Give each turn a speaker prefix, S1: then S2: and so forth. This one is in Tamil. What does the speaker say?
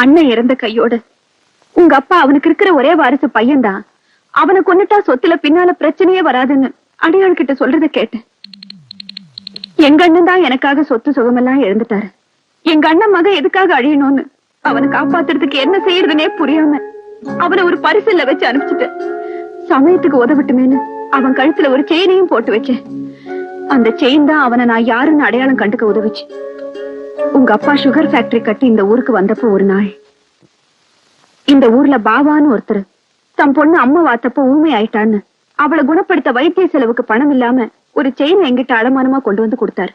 S1: அண்ணன் இறந்த கையோட. உங்க அப்பா அவனுக்கு இருக்கிற ஒரே வாரிசு பையன்தான். அவனை கொன்னுட்டா சொத்துல பின்னால பிரச்சனையே வராதுன்னு அடியாள் கிட்ட சொல்றத கேட்டேன். எங்க அண்ணன் தான் எனக்காக சொத்து சுகமெல்லாம் இழந்துட்டாரு. எங்க அண்ணன் மகன் எதுக்காக அழியணும்னு அவனை காப்பாத்துறதுக்கு என்ன செய்யறதுனே புரியாம அவனை ஒரு பரிசல்ல வச்சு அனுப்பிச்சுட்டேன். சமயத்துக்கு உதவிட்டுமேன்னு அவன் கழுத்துல ஒரு செயினையும் போட்டு வச்சேன். அந்த செயின் தான் அவனை நான் யாருன்னு அடையாளம் கண்டுக்க உதவிச்சு. உங்க அப்பா சுகர் ஃபேக்டரி கட்டி இந்த ஊருக்கு வந்தப்போ ஒரு நாள். இந்த ஊர்ல பாபான்னு ஒருத்தர் தம் பொண்ணு அம்மா வாத்தப்ப ஊமை ஆயிட்டான்னு. அவளை குணப்படுத்த வைத்திய செலவுக்கு பணம் இல்லாம ஒரு செயின் எங்கிட்ட அடமானமா கொண்டு வந்து கொடுத்தாரு.